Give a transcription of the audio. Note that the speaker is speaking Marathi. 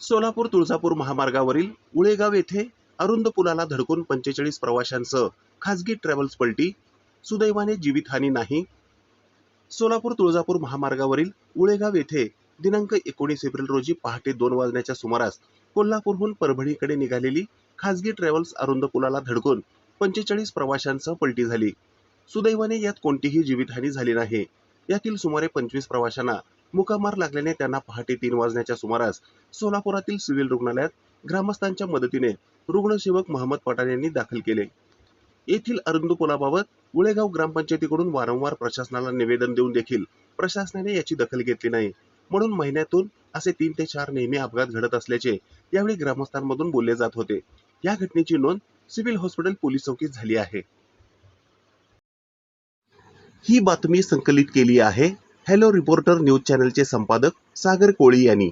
सोलापूर तुळजापूर महामार्गावरील उळेगाव येथे अरुंद पुलाला धडकून पंचेचाळीस प्रवाशांसह खासगी ट्रॅव्हल्स पलटी सुदैवाने जीवितहानी नाही. सोलापूर तुळजापूर महामार्गावरील उळेगाव येथे दिनांक एकोणीस एप्रिल रोजी पहाटे दोन वाजण्याच्या सुमारास कोल्हापूरहून परभणीकडे निघालेली खासगी ट्रॅव्हल्स अरुंद पुलाला धडकून पंचेचाळीस प्रवाशांसह पलटी झाली. सुदैवाने यात कोणतीही जीवितहानी झाली नाही. यातील सुमारे पंचवीस प्रवाशांना मुकामार लागल्याने त्यांना पहाटे तीन वाजण्याच्या सुमारास सोलापुरातील सिव्हिल रुग्णालयात ग्रामस्थांच्या मदतीने रुग्णसेवक महम्मद पठाण यांनी दाखल केले. येथील अरुंद पुलाबाबत उळेगाव ग्रामपंचायतीकडून वारंवार प्रशासनाला निवेदन देऊन देखील प्रशासनाने याची दखल घेतली नाही. म्हणून महिन्यातून असे तीन ते चार नेहमी अपघात घडत असल्याचे यावेळी ग्रामस्थांमधून बोलले जात होते. या घटनेची नोंद सिव्हिल हॉस्पिटल पोलीस चौकीत झाली आहे. ही बातमी संकलित केली आहे. हॅलो रिपोर्टर न्यूज चॅनलचे संपादक सागर कोळी यांनी.